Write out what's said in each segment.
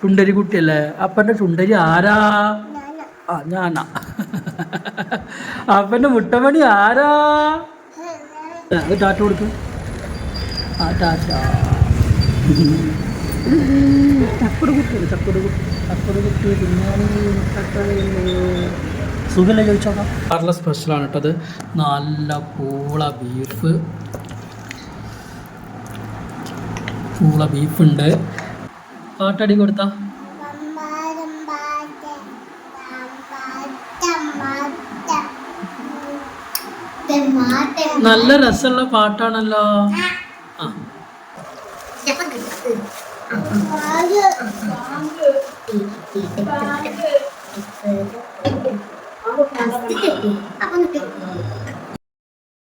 ചുണ്ടരി കുട്ടിയല്ലേ? അപ്പന്റെ ചുണ്ടരി ആരാ? ആ ഞാനാ. അപ്പന്റെ മുട്ടമണി ആരാ? ടാറ്റ കൊടുക്കും. ആ ടാറ്റ. ചക്കട് കുട്ടിയാണ് ചക്കട് കുട്ടി ചക്കട് കുട്ടി പിന്നെ സുഖല്ലേ ചോദിച്ചോക്കാം കേരള സ്പെഷ്യലാണ് കേട്ടത് നല്ല പൂള ബീഫ് പൂള ബീഫുണ്ട് പാട്ടടി കൊടുത്ത? നല്ല രസമുള്ള പാട്ടാണല്ലോ. ആ.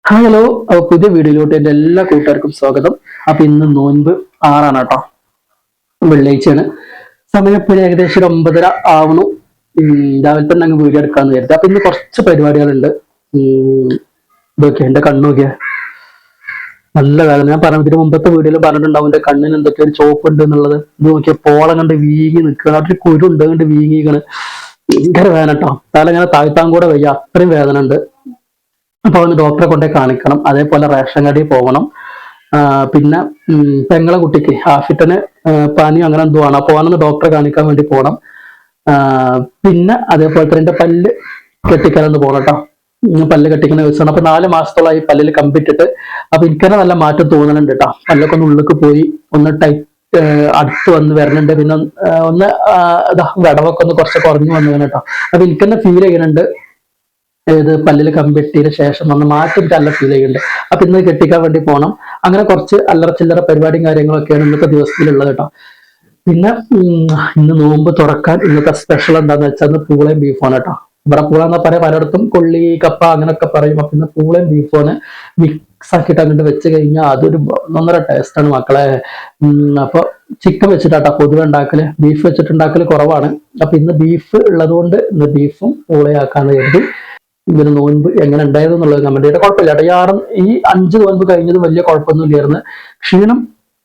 ഹലോ പുതിയ വീഡിയോയിലോട്ട് എന്റെ എല്ലാ കൂട്ടുകാർക്കും സ്വാഗതം. അപ്പൊ ഇന്ന് നോൻപ് ആറാണ് കേട്ടോ. വെള്ളിയാഴ്ചയാണ്. സമയം ഏകദേശം ഒരു ഒമ്പതര ആവണു. രാവിലെ തന്നെ അങ്ങ് വീഡിയോ എടുക്കാന്ന് കരുതി. അപ്പൊ ഇന്ന് കുറച്ച് പരിപാടികളുണ്ട്. ഇതൊക്കെ എന്റെ കണ്ണ് നോക്കിയ. നല്ല കാലം ഞാൻ പറഞ്ഞു ഇതിന് മുമ്പത്തെ വീഡിയോയിൽ പറഞ്ഞിട്ടുണ്ടാവും എന്റെ കണ്ണിന് എന്തൊക്കെ ഒരു ചോപ്പ് ഉണ്ട് എന്നുള്ളത്. ഇത് നോക്കിയ പോളം കണ്ട് വീങ്ങി നിൽക്കണം അവിടെ ഒരു കുരു ഉണ്ട് കണ്ട് വീങ്ങിക്കണ് ഭയങ്കര വേദന കേട്ടോ. തല ഇങ്ങനെ താഴ്ത്താൻ കൂടെ വയ്യ. അത്രയും വേദന ഉണ്ട്. അപ്പൊ അവന് ഡോക്ടറെ കൊണ്ടേ കാണിക്കണം. അതേപോലെ റേഷൻ കടയിൽ പോകണം. പിന്നെ പെങ്ങളെ കുട്ടിക്ക് ഹാഫിറ്റന് പനി അങ്ങനെ എന്തോ ആണ്. അപ്പോൾ ഡോക്ടറെ കാണിക്കാൻ വേണ്ടി പോകണം പിന്നെ അതേപോലെ തന്നെ എന്റെ പല്ല് കെട്ടിക്കാനൊന്ന് പോകണം കേട്ടോ പല്ല് കെട്ടിക്കുന്ന ദിവസമാണ്. അപ്പൊ നാല് മാസത്തോളമായി പല്ലിൽ കമ്പിട്ടിട്ട്. അപ്പൊ എനിക്ക് തന്നെ നല്ല മാറ്റം തോന്നുന്നുണ്ട് കേട്ടോ പല്ലൊക്കെ ഒന്ന് ഉള്ളിലേക്ക് പോയി ഒന്ന് ടൈറ്റ് അടുത്ത് വന്ന് വരുന്നുണ്ട് പിന്നെ ഒന്ന്, ഇതാ വിടവൊക്കെ ഒന്ന് കുറച്ച് കുറഞ്ഞു വന്നു കേട്ടോ അപ്പൊ എനിക്ക് തന്നെ ഫീൽ ചെയ്യുന്നുണ്ട്. ഏത് പല്ലിൽ കമ്പിട്ടിന് ശേഷം ഒന്ന് മാറ്റം അല്ല ഫീൽ ചെയ്യുന്നുണ്ട്. അപ്പൊ ഇന്ന് കെട്ടിക്കാൻ വേണ്ടി പോകണം അങ്ങനെ കുറച്ച് അല്ലറ ചില്ലറ പരിപാടിയും കാര്യങ്ങളൊക്കെയാണ് ഇന്നത്തെ ദിവസത്തിലുള്ളത് കേട്ടോ. പിന്നെ ഇന്ന് നോമ്പ് തുറക്കാൻ ഇന്നത്തെ സ്പെഷ്യൽ എന്താന്ന് വെച്ചാൽ ഇന്ന് പൂളയും ബീഫാണ് കേട്ടോ. ഇവിടെ പൂള എന്നാ പറയാ പലയിടത്തും കൊള്ളി കപ്പ അങ്ങനെയൊക്കെ പറയും. അപ്പൊ ഇന്ന് പൂളയും ബീഫാണ് മിക്സ് ആക്കിയിട്ട് അങ്ങോട്ട് വെച്ച് കഴിഞ്ഞാൽ അതൊരു ഒന്നര ടേസ്റ്റാണ് മക്കളെ. അപ്പൊ ചിക്കൻ വെച്ചിട്ടാട്ടോ പൊതുവെ ഉണ്ടാക്കൽ. ബീഫ് വെച്ചിട്ടുണ്ടാക്കൽ കുറവാണ്. അപ്പൊ ഇന്ന് ബീഫ് ഉള്ളത് കൊണ്ട് ഇന്ന് ബീഫും പൂളയാക്കാന്ന് കരുതി. ഇതിന് നോൻപ് എങ്ങനെ ഉണ്ടായത് എന്നുള്ളത് കമന്റ് കുഴപ്പമില്ല കേട്ടോ. ഈ അഞ്ച് നോൻപ് കഴിഞ്ഞത് വലിയ കുഴപ്പമൊന്നും ഇല്ലായിരുന്നു. ക്ഷീണം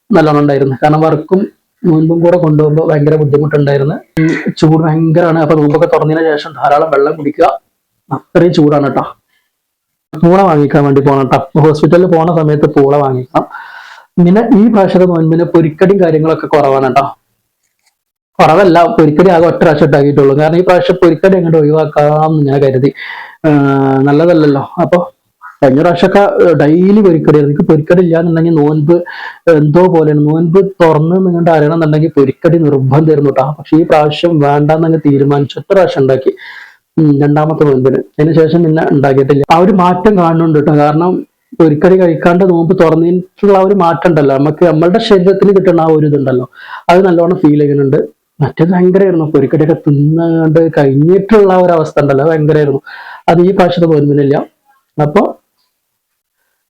നല്ലോണം ഉണ്ടായിരുന്നു. കാരണം വർക്കും നോൻപും കൂടെ കൊണ്ടുപോകുമ്പോൾ ഭയങ്കര ബുദ്ധിമുട്ടുണ്ടായിരുന്നു. ചൂട് ഭയങ്കരമാണ്. അപ്പൊ നോമ്പൊക്കെ തുറന്നതിന് ശേഷം ധാരാളം വെള്ളം കുടിക്കുക അത്രയും ചൂടാണ് കേട്ടോ. പൂള വാങ്ങിക്കാൻ വേണ്ടി പോകണം കേട്ടോ. ഹോസ്പിറ്റലിൽ പോണ സമയത്ത് പൂള വാങ്ങിക്കണം. പിന്നെ ഈ പ്രാവശ്യത്തെ നോൻപിന് പൊരിക്കടിയും കാര്യങ്ങളൊക്കെ കുറവാണ് കേട്ടോ. കുറവല്ല പൊരിക്കടി ആകെ ഒറ്റ പ്രാവശ്യം ഉണ്ടാക്കിയിട്ടുള്ളൂ. കാരണം ഈ പ്രാവശ്യം പൊരിക്കടി അങ്ങോട്ട് ഒഴിവാക്കാമെന്ന് ഞാൻ കരുതി. നല്ലതല്ലല്ലോ. അപ്പൊ കഴിഞ്ഞ പ്രാവശ്യമൊക്കെ ഡെയിലി പൊരിക്കടിയായിരുന്നു എനിക്ക് പൊരിക്കടി ഇല്ലാന്നുണ്ടെങ്കിൽ നോൻപ് എന്തോ പോലെയാണ്. നോൻപ് തുറന്ന് നിങ്ങളുടെ അറിയണമെന്നുണ്ടെങ്കിൽ പൊരിക്കടി നിർബന്ധം നിർബന്ധമായിരുന്നു കേട്ടോ പക്ഷെ ഈ പ്രാവശ്യം വേണ്ടെന്നങ്ങ് തീരുമാനിച്ചു. ഒറ്റ പ്രാവശ്യം ഉണ്ടാക്കി. രണ്ടാമത്തെ നോൻപിന്. അതിനുശേഷം പിന്നെ ഉണ്ടാക്കിയിട്ടില്ല. ആ ഒരു മാറ്റം കാണുന്നുണ്ട് കേട്ടോ കാരണം പൊരിക്കടി കഴിക്കാണ്ട് നോമ്പ് തുറന്നിട്ടുള്ള ആ ഒരു മാറ്റം ഉണ്ടല്ലോ. നമുക്ക് നമ്മളുടെ ശരീരത്തിന് കിട്ടുന്ന ആ ഒരു ഇതുണ്ടല്ലോ. അത് നല്ലോണം ഫീൽ ചെയ്യുന്നുണ്ട്. മറ്റേത് ഭയങ്കരമായിരുന്നു പൊരിക്കടിയൊക്കെ തിന്നാണ്ട് കഴിഞ്ഞിട്ടുള്ള ഒരു അവസ്ഥ ഉണ്ടല്ലോ ഭയങ്കരമായിരുന്നു അത് ഈ പ്രാവശ്യത്തെ പോരുന്നില്ല. അപ്പൊ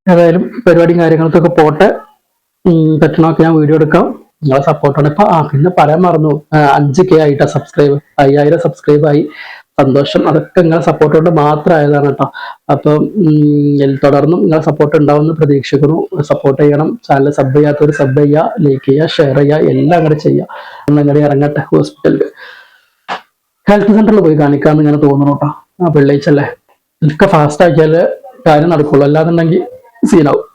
ഏതായാലും പരിപാടിയും കാര്യങ്ങൾക്കൊക്കെ പോട്ടെ. പറ്റണമൊക്കെ ഞാൻ വീഡിയോ എടുക്കാം. നിങ്ങളെ സപ്പോർട്ടാണ് ഇപ്പൊ ആ പിന്നെ പറയാൻ മറന്നു. അഞ്ച് കെ ആയിട്ടാ സബ്സ്ക്രൈബ് അയ്യായിരം സബ്സ്ക്രൈബ് ആയി. സന്തോഷം. അതൊക്കെ നിങ്ങളെ സപ്പോർട്ട് കൊണ്ട് മാത്രമായതാണ് കേട്ടോ അപ്പം തുടർന്നും നിങ്ങളെ സപ്പോർട്ട് ഉണ്ടാവുമെന്ന് പ്രതീക്ഷിക്കുന്നു. സപ്പോർട്ട് ചെയ്യണം. ചാനൽ സബ് ചെയ്യാത്തവർ സബ് ചെയ്യുക ലൈക്ക് ചെയ്യുക ഷെയർ ചെയ്യുക എല്ലാം അങ്ങനെ ചെയ്യുക. ഒന്നങ്ങനെ ഇറങ്ങട്ടെ ഹോസ്പിറ്റലിൽ ഹെൽത്ത് സെന്ററിൽ പോയി കാണിക്കാമെന്ന് ഇങ്ങനെ തോന്നുന്നു കേട്ടോ ആ വെള്ളിയാഴ്ചല്ലേ ഇതൊക്കെ ഫാസ്റ്റ് ആക്കിയാൽ കാര്യം നടക്കുള്ളൂ. അല്ലാന്നുണ്ടെങ്കിൽ സീനാവും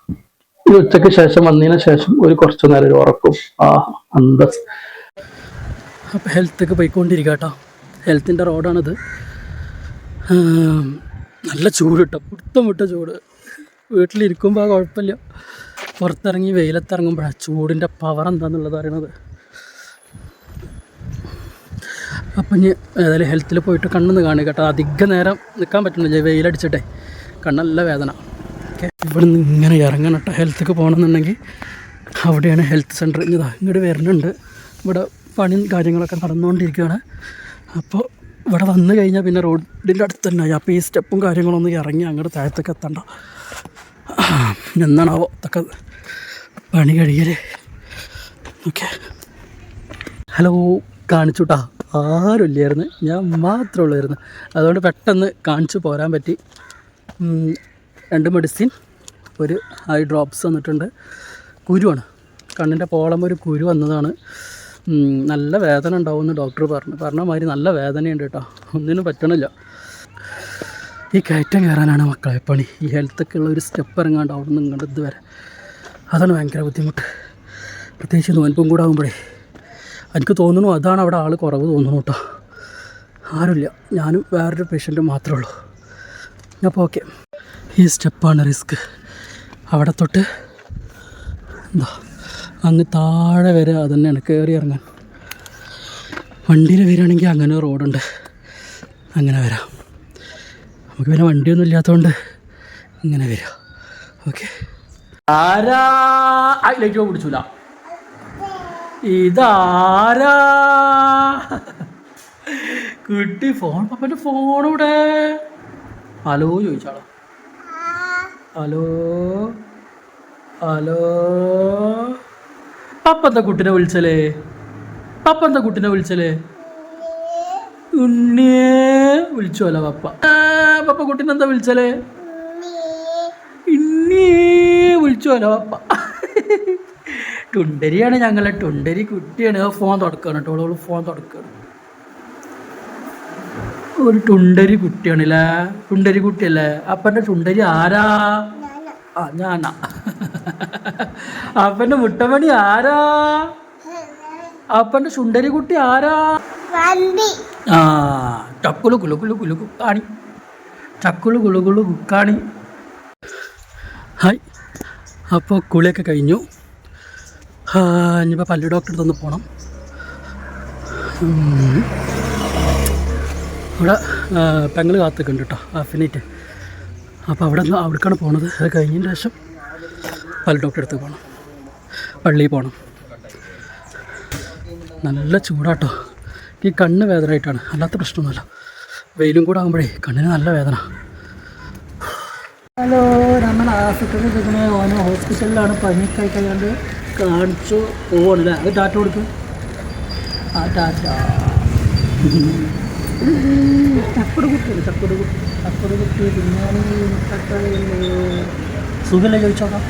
ഈ ഉച്ചയ്ക്ക് ശേഷം വന്നതിന് ശേഷം ഒരു കുറച്ചു നേരം ഒരു ഉറക്കും. ആ അന്തസ്. അപ്പം ഹെൽത്തൊക്കെ പോയിക്കൊണ്ടിരിക്കുക കേട്ടോ ഹെൽത്തിന്റെ റോഡാണിത്. നല്ല ചൂട് കിട്ടും പുടുത്തം വിട്ട ചൂട്. വീട്ടിലിരിക്കുമ്പോൾ കുഴപ്പമില്ല. പുറത്തിറങ്ങി വെയിലത്തിറങ്ങുമ്പോഴാണ് ചൂടിന്റെ പവർ എന്താണെന്നുള്ളത് അറിയണത്. അപ്പം ഇനി ഏതായാലും ഹെൽത്തിൽ പോയിട്ട് കണ്ണെന്ന് കാണുക കേട്ടോ. അധിക നേരം നിൽക്കാൻ പറ്റുന്നില്ല വെയിലടിച്ചിട്ടേ. കണ്ണല്ല വേദന. ഓക്കെ. ഇവിടെ നിന്ന് ഇങ്ങനെ ഇറങ്ങണം കേട്ടോ. ഹെൽത്തേക്ക് പോകണമെന്നുണ്ടെങ്കിൽ അവിടെയാണ് ഹെൽത്ത് സെന്റർ ഇതാ ഇങ്ങോട്ട് വരുന്നുണ്ട്. ഇവിടെ പണിയും കാര്യങ്ങളൊക്കെ നടന്നുകൊണ്ടിരിക്കുകയാണ്. അപ്പോൾ ഇവിടെ വന്നു കഴിഞ്ഞാൽ പിന്നെ റോഡിന്റെ അടുത്ത് തന്നെ അപ്പോൾ ഈ സ്റ്റെപ്പും കാര്യങ്ങളൊന്നും ഇറങ്ങി അങ്ങോട്ട് താഴത്തേക്ക് എത്തണ്ട. എന്നാണാവോ ഇതൊക്കെ പണി കഴിയൽ. ഓക്കെ. ഹലോ കാണിച്ചുട്ടാ. ആരുമില്ലായിരുന്നു? ഞാൻ മാത്രമേ ഉള്ളായിരുന്നു. അതുകൊണ്ട് പെട്ടെന്ന് കാണിച്ചു പോരാൻ പറ്റി. രണ്ട് മെഡിസിൻ ഒരു ഐ ഡ്രോപ്സ് വന്നിട്ടുണ്ട്. കുരുവാണ്. കണ്ണിന്റെ പോളം ഒരു കുരു വന്നതാണ്. നല്ല വേദന ഉണ്ടാവുമെന്ന് ഡോക്ടർ പറഞ്ഞു. പറഞ്ഞ മാതിരി നല്ല വേദനയുണ്ട് കേട്ടോ ഒന്നിനും പറ്റണില്ല. ഈ കയറ്റം കയറാനാണ് മക്കളെ പണി. ഈ ഹെൽത്തൊക്കെ ഉള്ള ഒരു സ്റ്റെപ്പ് ഇറങ്ങാണ്ട് അവിടെ നിന്ന് ഇങ്ങോട്ട് ഇതുവരെ. അതാണ് ഭയങ്കര ബുദ്ധിമുട്ട്. പ്രത്യേകിച്ച് നോൻപും കൂടെ ആകുമ്പോഴേ എനിക്ക് തോന്നുന്നു അതാണ് അവിടെ ആൾ കുറവ് തോന്നുന്നു കേട്ടോ ആരുമില്ല. ഞാനും വേറൊരു പേഷ്യന്റും മാത്രമേ ഉള്ളൂ. അപ്പോൾ ഓക്കെ ഈ സ്റ്റെപ്പാണ് റിസ്ക് അവിടെ തൊട്ട് എന്താ? അങ്ങ് താഴെ വരെ അത് തന്നെയാണ് കയറി ഇറങ്ങാൻ. വണ്ടിയിൽ വരികയാണെങ്കിൽ അങ്ങനെ റോഡുണ്ട്. അങ്ങനെ വരാം. നമുക്ക് പിന്നെ വണ്ടിയൊന്നും ഇല്ലാത്തതുകൊണ്ട് ഇങ്ങനെ വരാം. ഓക്കെ. ആരാ? ലൈറ്റ് പിടിച്ചില്ല ഇതാരാ? കിട്ടി ഫോൺ പപ്പന്റെ ഫോൺ ഹലോ ചോദിച്ചാളോ. ഹലോ? ഹലോ? പപ്പ എന്താ കുട്ടിനെ വിളിച്ചല്ലേ പപ്പ എന്താ കുട്ടിനെ വിളിച്ചല്ലേ ഉണ്ണിയേ വിളിച്ചു അല്ല പപ്പ പപ്പ കുട്ടിനെ എന്താ വിളിച്ചല്ലേ ഇന്നേ വിളിച്ചു അല്ല പപ്പ. ടുണ്ടരിയാണ് ഞങ്ങളെ ടുണ്ടരി കുട്ടിയാണ്. ഫോൺ തുടക്കുകയാണ് കേട്ടോ. ഓൾ ഫോൺ തുടക്കുകയാണ് ഒരു ടുണ്ടരി കുട്ടിയാണല്ലേ ടുണ്ടരി കുട്ടിയല്ലേ? അപ്പന്റെ ടുണ്ടരി ആരാ? ആ ഞാനാ. അപ്പന്റെ മുട്ടമണി ആരാ? അപ്പന്റെ സുണ്ടരി കുട്ടി ആരാ? ആ ചക്കുളു കുലു കുലു കുലു കുക്കാണി. ചക്കുളു കുലു കുലു കുക്കാണി. ഹായ്. അപ്പോൾ കുളിയൊക്കെ കഴിഞ്ഞു. ഇനിയിപ്പോൾ പല്ലു ഡോക്ടർ തന്നു പോകണം. ഇവിടെ പെങ്ങൾ കാത്തുക്കുണ്ട് കേട്ടോ അഫിനേറ്റ്. അപ്പോൾ അവിടെ നിന്ന് അവിടേക്കാണ് പോണത്. അത് കഴിഞ്ഞതിന് ശേഷം പല്ലു ഡോക്ടറെ അടുത്ത് പോകണം പള്ളിയിൽ പോകണം നല്ല ചൂടാട്ടോ. ഈ കണ്ണ് വേദനയായിട്ടാണ്. അല്ലാത്ത പ്രശ്നമൊന്നുമില്ല. വെയിലും കൂടെ ആകുമ്പോഴേ കണ്ണിന് നല്ല വേദന. ഹലോ നമ്മൾ ആശുപത്രിയിൽ നിൽക്കുന്ന ഓന ഹോസ്പിറ്റലിലാണ് പനി ആയി കഴിയാണ്ട് കാണിച്ചു പോകണല്ലേ അത് ടാറ്റ കൊടുക്കും. ആ ടാറ്റ ചക്കട് കുട്ടി ചക്കട് കുട്ടി ചക്കട് കുട്ടി പിന്നെ സുഖമല്ലേ ചോദിച്ചോക്കാം?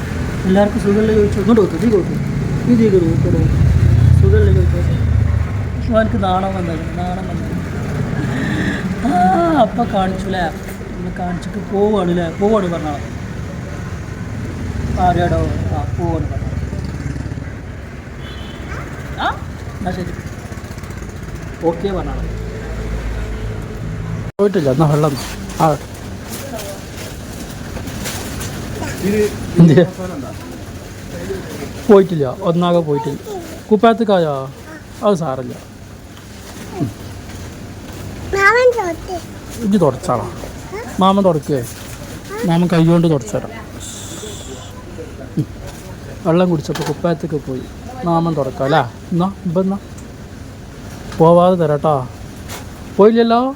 എല്ലാവർക്കും സുഖമല്ലേ ചോദിച്ചു? ഇങ്ങോട്ട് കൊടുക്കും തീ ചെയ്ത് കൊടുക്കടോ സുഖമല്ലേ ചോദിച്ചോ? എനിക്ക് നാണം വന്നത് നാണം വന്നത് ആ അപ്പം കാണിച്ചുല്ലേ? ഇന്ന് കാണിച്ചിട്ട് പോവാണല്ലേ? പോവാണ് പറഞ്ഞാൽ ആരോടോ ആ പോവാണ് പറഞ്ഞാൽ ആ എന്നാ ശരി. ഓക്കെ പറഞ്ഞാൽ പോയിട്ടില്ല എന്നാ വെള്ളം. ആ പോയിട്ടില്ല. ഒന്നാകെ പോയിട്ടില്ല. കുപ്പായത്തേക്കായോ? അത് സാറില്ല ഇത് തുടച്ചാളാ. മാമൻ തുടക്കേ. മാമൻ കൈകൊണ്ട് കൊണ്ട് തുടച്ചുതരാം. വെള്ളം കുടിച്ചപ്പോൾ കുപ്പായത്തേക്ക് പോയി. മാമൻ തുടക്കാം അല്ലേ? എന്നാ ഇപ്പം എന്നാ? പോവാതെ തരാട്ടോ. പോയില്ലല്ലോ?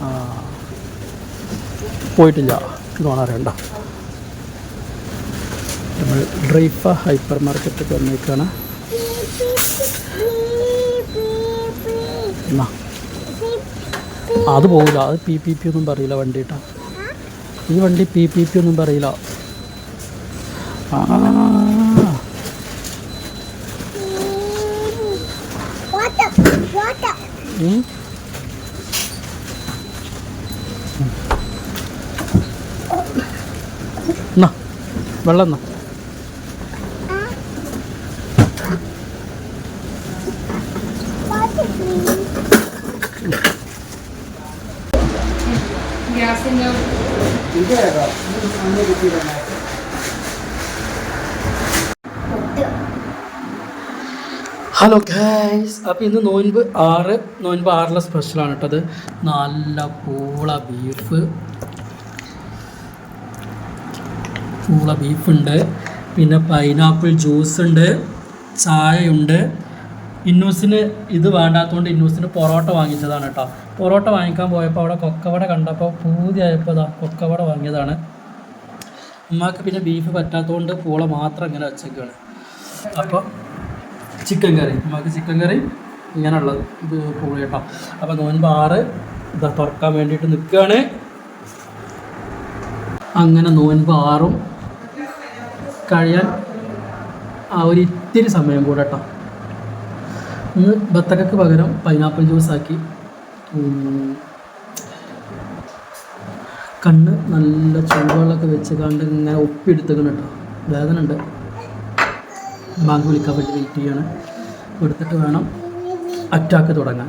ആ. പോയിട്ടില്ല. തോന്നാറുണ്ട നമ്മൾ ഡ്രൈഫ ഹൈപ്പർ മാർക്കറ്റൊക്കെ വന്നേക്കാണ്. അത് പോകില്ല അത് പി പി പി ഒന്നും പറയില്ല വണ്ടി കേട്ടോ ഈ വണ്ടി പി പി പി ഒന്നും പറയില്ല. വെള്ളം എന്നാ. ഗ്യാസിന്റെ ഹലോ ഗൈസ് അപ്പോൾ ഇന്ന് നോൻപ് ആറ് നോൻപ് ആറിലെ സ്പെഷ്യലാണ് കേട്ടത് നല്ല പൂള ബീഫ്. പൂള ബീഫുണ്ട്. പിന്നെ പൈനാപ്പിൾ ജ്യൂസ് ഉണ്ട്. ചായയുണ്ട്. ഇന്നൂസിന് ഇത് വേണ്ടാത്തതുകൊണ്ട് ഇന്നൂസിന് പൊറോട്ട വാങ്ങിച്ചതാണ് കേട്ടോ. പൊറോട്ട വാങ്ങിക്കാൻ പോയപ്പോൾ അവിടെ കൊക്കവട കണ്ടപ്പോൾ പൂതിയായപ്പോൾ ഇതാ കൊക്കവട വാങ്ങിയതാണ്. ഉമ്മാക്ക് പിന്നെ ബീഫ് പറ്റാത്തതുകൊണ്ട് പൂള മാത്രം ഇങ്ങനെ വെച്ചേക്കാണ്. അപ്പോൾ ചിക്കൻ കറി ഉമ്മാക്ക് ചിക്കൻ കറി ഇങ്ങനെയുള്ളത്. ഇത് പൂള കേട്ടോ. അപ്പോൾ നോൻപ് ആറ് ഇതാ തുറക്കാൻ വേണ്ടിയിട്ട് നിൽക്കുകയാണ് അങ്ങനെ നോൻപ് ആറും കഴിയാൻ ആ ഒരു ഇത്തിരി സമയം കൂടെ കേട്ടോ. ഇന്ന് ബത്തക്കക്ക് പകരം പൈനാപ്പിൾ ജ്യൂസ് ആക്കി കണ്ണ് നല്ല ചൂടുവെള്ളമൊക്കെ വെച്ച് കണ്ട് ഇങ്ങനെ ഒപ്പിയെടുത്തേക്കണം കേട്ടോ. വേദന ഉണ്ട് ബാങ്ക് വിളിക്കാൻ വേണ്ടി വെയിറ്റ് ചെയ്യാണ്. എടുത്തിട്ട് വേണം അറ്റാക്ക് തുടങ്ങാൻ.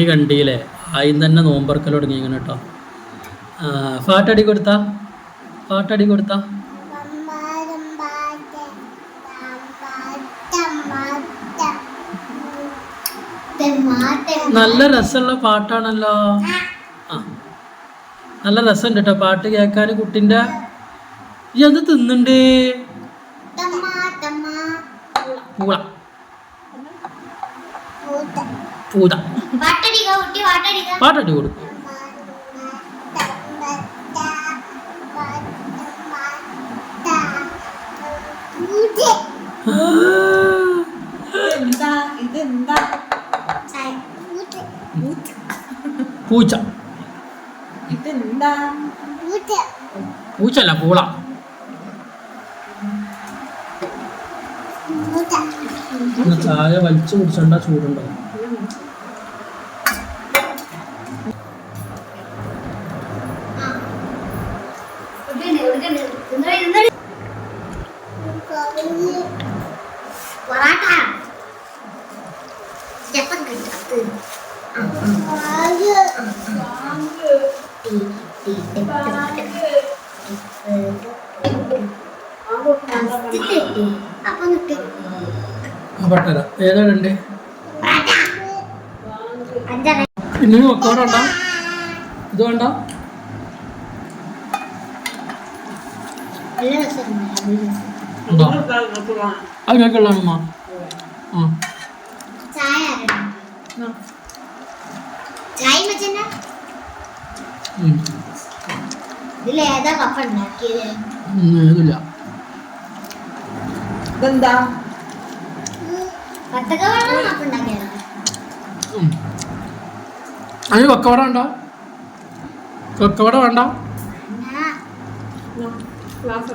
ഈ കണ്ടിയില്ലേ ആദ്യം തന്നെ നോമ്പറക്കൽ തുടങ്ങിയിരിക്കണം കേട്ടോ. ആ, ഫാട്ടടി കൊടുത്താ? ഫാട്ടടി കൊടുത്താ? നല്ല രസമുള്ള പാട്ടാണല്ലോ. ആ. നല്ല രസമുണ്ട് കേട്ടോ പാട്ട് കേൾക്കാൻ കുട്ടിന്റെ ഈ അത് തിന്നുണ്ട്. പൂള പൂത. പാട്ടടി കൊടുക്കും. ഇതെന്താ ഇതെന്താ? പൂച്ച. ഇതെന്താ? പൂച്ചല്ല പൂള. ചായ വലിച്ചു കുടിച്ചണ്ട ചൂടുണ്ടോ പൊറാട്ട ചെപ്പം കിട്ടും പട്ടര ഏതാ ഉണ്ട് അഞ്ചര പിന്നെ വെക്കാറ് വേണ്ട. ഇത് വേണ്ട. ഉണ്ടോ അത് കേൾക്കുള്ളതാണമ്മ ആ ചായ ആരുടെ? ചായ വെച്ചെന്നാ ഉം. ഇതിൽ ഏതാ കപ്പ ഉണ്ടാക്കിയത് ഒന്നും ഏതില്ല. ഇതെന്താ. അതിന് വക്കവട വേണ്ട. വക്കവട വേണ്ട. ക്ലാസ്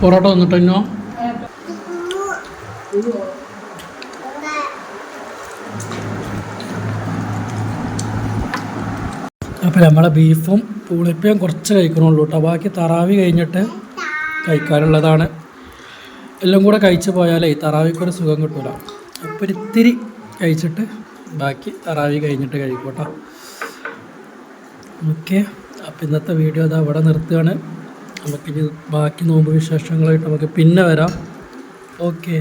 പൊറോട്ട വന്നിട്ടോ അപ്പോൾ നമ്മളെ ബീഫും പൂളിപ്പയും കുറച്ച് കഴിക്കണുള്ളൂ കേട്ടോ ബാക്കി തറാവി കഴിഞ്ഞിട്ട് കഴിക്കാനുള്ളതാണ്. എല്ലാം കൂടെ കഴിച്ചു പോയാലേ തറാവിക്കൊരു സുഖം കിട്ടൂല. അപ്പോൾ ഒരു ഇത്തിരി കഴിച്ചിട്ട് ബാക്കി തറാവി കഴിഞ്ഞിട്ട് കഴിക്കും കേട്ടോ ഓക്കെ. അപ്പോൾ ഇന്നത്തെ വീഡിയോ അതാ അവിടെ നിർത്തുകയാണ്. നമുക്കിനി ബാക്കി നോമ്പ് വിശേഷങ്ങളായിട്ട് നമുക്ക് പിന്നെ വരാം. ഓക്കെ.